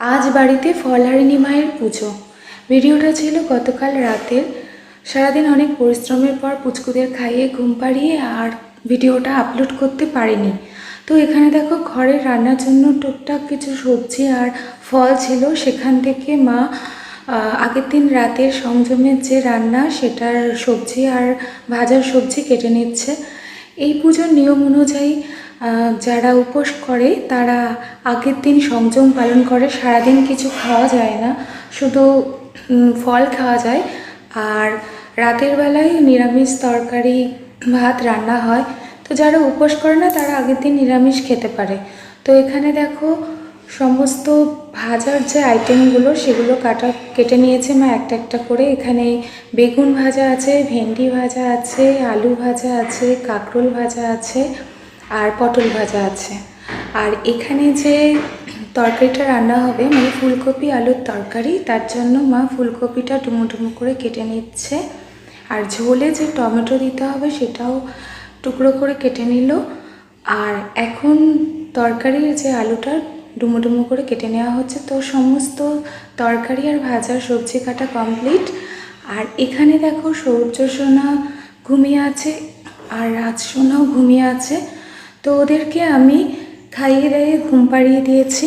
আজ বাড়িতে ফলহারিণী মায়ের পুজো। ভিডিওটা ছিল গতকাল রাতের। সারাদিন অনেক পরিশ্রমের পর পুচকুদের খাইয়ে ঘুম পাড়িয়ে আর ভিডিওটা আপলোড করতে পারিনি। তো এখানে দেখো ঘরের রান্নার জন্য টুকটাক কিছু সবজি আর ফল ছিল। সেখান থেকে মা আগের দিন রাতের সংযমের যে রান্না, সেটার সবজি আর ভাজার সবজি কেটে নিচ্ছে। এই পুজোর নিয়ম অনুযায়ী যারা উপোস করে, তারা আগের দিন সংযম পালন করে, সারাদিন কিছু খাওয়া যায় না। শুধু ফল খাওয়া যায়। আর রাতের বেলায় নিরামিষ তরকারি, ভাত রান্না হয়। তো যারা উপোস করে না, তারা আগের দিন নিরামিষ খেতে পারে। তো এখানে দেখো, সমস্ত ভাজার যে আইটেমগুলো সেগুলো কাটা, কেটে নিয়েছে মা একটা একটা করে। এখানে বেগুন ভাজা আছে, ভেন্ডি ভাজা আছে, আলু ভাজা আছে, কাঁকরোল ভাজা আছে। আর পটল ভাজা আছে। আর এখানে যে তরকারিটা রান্না হবে মানে ফুলকপি আলুর তরকারি, তার জন্য মা ফুলকপিটা ডুমো করে কেটে নিচ্ছে। আর ঝোলে যে টমেটো দিতে হবে, সেটাও টুকরো করে কেটে নিল। আর এখন তরকারির যে আলুটা ডুমো ডুমো করে কেটে নেওয়া হচ্ছে, তো সমস্ত তরকারি আর ভাজার সবজি কাটা কমপ্লিট। আর এখানে দেখো সূর্য সোনা ঘুমিয়ে আছে, আর রাজ সোনাও ঘুমিয়ে আছে। তো ওদেরকে আমি খাইয়ে দাইয়ে ঘুম পাড়িয়ে দিয়েছি।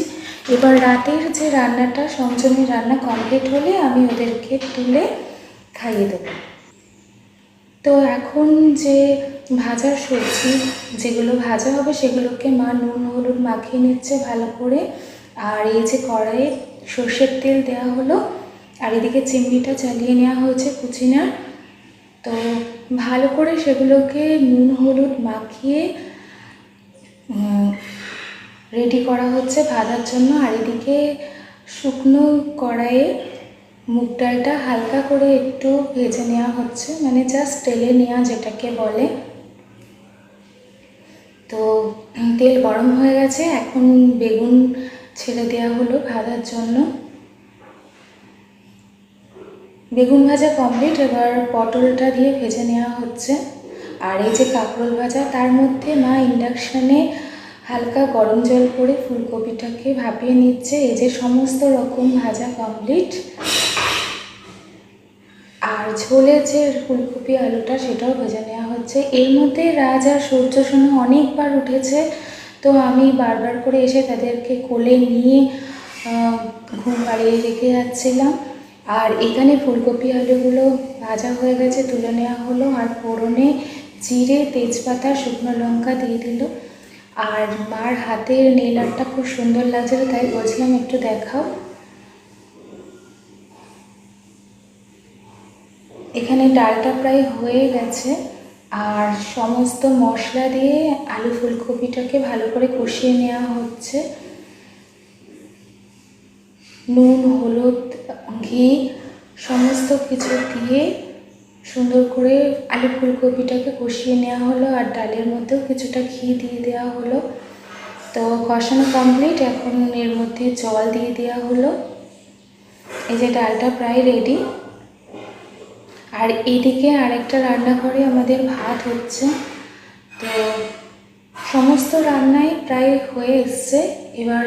এবার রাতের যে রান্নাটা সংযমী রান্না কমপ্লিট হলে আমি ওদেরকে তুলে খাইয়ে দেবো। তো এখন যে ভাজার সবজি, যেগুলো ভাজা হবে সেগুলোকে মা নুন, হলুদ মাখিয়ে নিচ্ছে ভালো করে। আর এই যে কড়াইয়ে সর্ষের তেল দেওয়া হলো, আর এদিকে চিমনিটা চালিয়ে নেওয়া হয়েছে কুচিনার। তো ভালো করে সেগুলোকে নুন, হলুদ মাখিয়ে রেডি করা হচ্ছে ভাজার জন্য। আর এদিকে শুকনো কড়াইয়ে মুগ ডালটা হালকা করে একটু ভেজে নেওয়া হচ্ছে। মানে জাস্ট তেলে নেওয়া যেটাকে বলে। তো তেল গরম হয়ে গেছে। এখন বেগুন ছেড়ে দেওয়া হলো ভাজার জন্য। বেগুন ভাজা কমপ্লিট এবার পটলটা দিয়ে ভেজে নেওয়া হচ্ছে। আর এই যে কাঁকরোল ভাজা, তার মধ্যে মা ইন্ডাকশানে হালকা গরম জল করে ফুলকপিটাকে ভাপিয়ে নিচ্ছে। এই যে সমস্ত রকম ভাজা কমপ্লিট আর ঝোলে যে ফুলকপি আলুটা, সেটাও ভেজে নেওয়া হচ্ছে। এর মধ্যে রাজ আর সূর্য সোনা অনেকবার উঠেছে, তো আমি বারবার করে এসে তাদেরকে কোলে নিয়ে ঘুম পাড়িয়ে রেখে যাচ্ছিলাম। আর এখানে ফুলকপি আলুগুলো ভাজা হয়ে গেছে, তুলে নেওয়া হলো। আর ফোড়নে জিরে, তেজপাতা, শুকনো লঙ্কা দিয়ে দিল। আর মার হাতের নেল আর্টটা খুব সুন্দর লাগছিল, তাই বলছিলাম একটু দেখাও। এখানে ডালটা প্রায় হয়ে গেছে। আর সমস্ত মশলা দিয়ে আলু ফুলকপিটাকে ভালো করে কষিয়ে নেওয়া হচ্ছে। নুন, হলুদ, ঘি, সমস্ত কিছু দিয়ে সুন্দর করে আলু ফুলকপিটাকে কষিয়ে নেওয়া হলো আর ডালের মধ্যেও কিছুটা ঘি দিয়ে দেওয়া হলো। তো কষানো কমপ্লিট এখন এর মধ্যে জল দিয়ে দেওয়া হলো। এই যে ডালটা প্রায় রেডি আর এইদিকে আরেকটা রান্নাঘরে আমাদের ভাত হচ্ছে। তো সমস্ত রান্নাই প্রায় হয়ে এসছে। এবার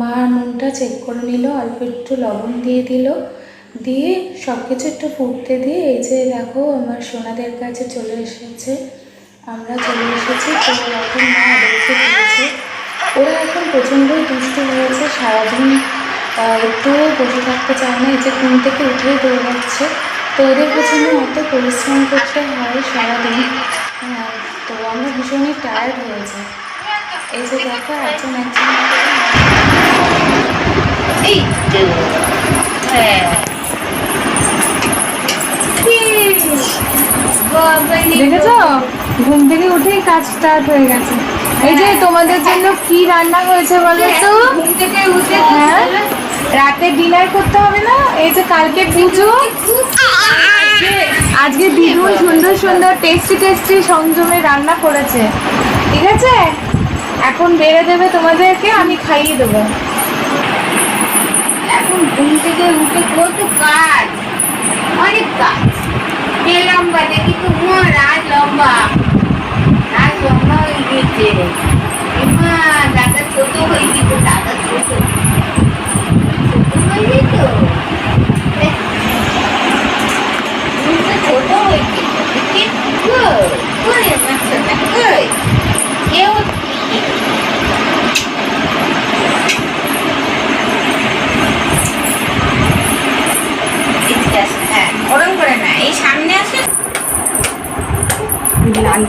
মা নুনটা চেক করে নিল, অল্প একটু লবণ দিয়ে দিল। দিয়ে সব কিছু একটু ফুটতে দিয়ে এই যে দেখো আমার সোনাদের কাছে চলে এসেছে। আমরা চলে এসেছি এখন মা ওরা এখন প্রচণ্ডই দুষ্ট হয়েছে সারাদিন একটুও বসে থাকতে চায় না এই যে ঘুম থেকে উঠেই দৌড়াচ্ছে। তো ওদের পেছনে অত পরিশ্রম করতে হয় সারাদিন। হ্যাঁ, তো আমরা ভীষণই টায়ার্ড হয়ে যাই। এই যে দেখো একজন একজন হ্যাঁ। দেখেছ? ঘুম থেকে উঠেই কাজ স্টার্ট হয়ে গেছে। এই যে তোমাদের জন্য কি রান্না হয়েছে বলো তো? ঘুম থেকে উঠে হ্যাঁ। রাতে ডিনার করতে হবে না? এই যে কালকে পুজো। আজকে- আজকে দিদুন সুন্দর সুন্দর টেস্টি টেস্টি সংযমে রান্না করেছে। ঠিক আছে? এখন বেড়ে দেবে তোমাদেরকে আমি খাইয়ে দেবো। এখন ঘুম থেকে উঠে কত কাজ? অনেক কাজ। কে লম্বা, দেখি তোমার রাত লম্বা। রাত লম্বা হয়ে গেছে দাদা ছোট হয়ে গেছে দাদা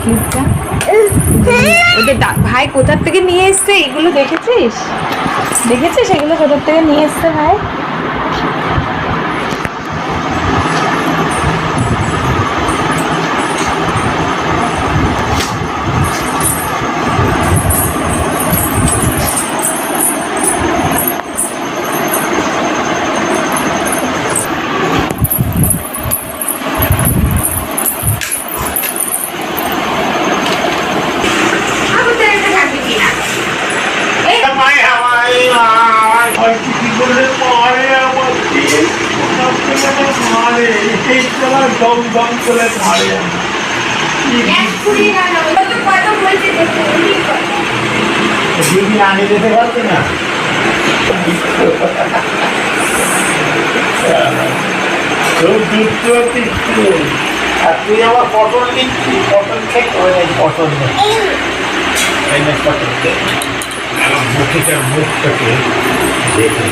লাল ক্লিপটা ওদের ভাই কোথার থেকে নিয়ে এসছে? এগুলো দেখেছিস? দেখেছিস? এগুলো কোথার থেকে নিয়ে এসছে ভাই? দম দম করে কত দিদি আগে যেতে পারবে না আর তুই আমার পটল নিচ্ছি পটল খেয়ে পটল নে। পটল খেয়ে। মুখেটার মুখটাকে দেখে